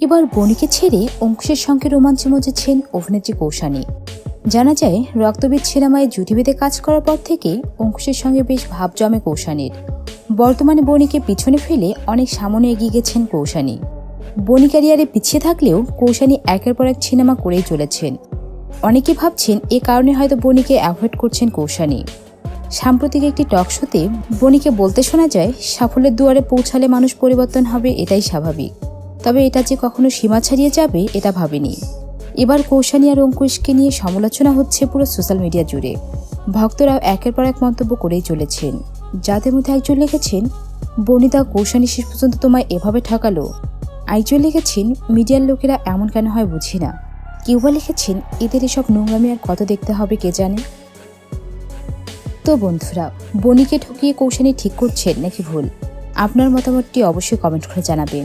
এবার বনিকে ছেড়ে অঙ্কুশের সঙ্গে রোমাঞ্চে মজেছেন অভিনেত্রী কৌশানী। জানা যায়, রক্তবীজ সিনেমায় জুটি বেঁধে কাজ করার পর থেকে অঙ্কুশের সঙ্গে বেশ ভাব জমে কৌশানীর। বর্তমানে বনিকে পিছনে ফেলে অনেক সামনে এগিয়ে গেছেন কৌশানী। বনি ক্যারিয়ারে পিছিয়ে থাকলেও কৌশানী একের পর এক সিনেমা করেই চলেছেন। অনেকে ভাবছেন এ কারণে হয়তো বনিকে অ্যাভয়েড করছেন কৌশানী। সাম্প্রতিক একটি টক শোতে বনিকে বলতে শোনা যায়, সাফল্যের দুয়ারে পৌঁছালে মানুষ পরিবর্তন হবে, এটাই স্বাভাবিক। তবে এটা যে কখনো সীমা ছাড়িয়ে যাবে, এটা ভাবিনি। এবার কৌশানী আর অঙ্কুশকে নিয়ে সমালোচনা হচ্ছে পুরো সোশ্যাল মিডিয়া জুড়ে। ভক্তরাও একের পর এক মন্তব্য করেই চলেছেন। যাদের মধ্যে একজন লিখেছেন, বনিতা কৌশানী শেষ পর্যন্ত তোমায় এভাবে ঠকালো। আইজন লিখেছেন, মিডিয়ার লোকেরা এমন কেন হয় বুঝি না। কেউ বা লিখেছেন, এদের এসব নোংরামি আর কত দেখতে হবে কে জানে? তো বন্ধুরা, বনিকে ঠকিয়ে কৌশানী ঠিক করছেন নাকি ভুল? আপনার মতামতটি অবশ্যই কমেন্ট করে জানাবেন।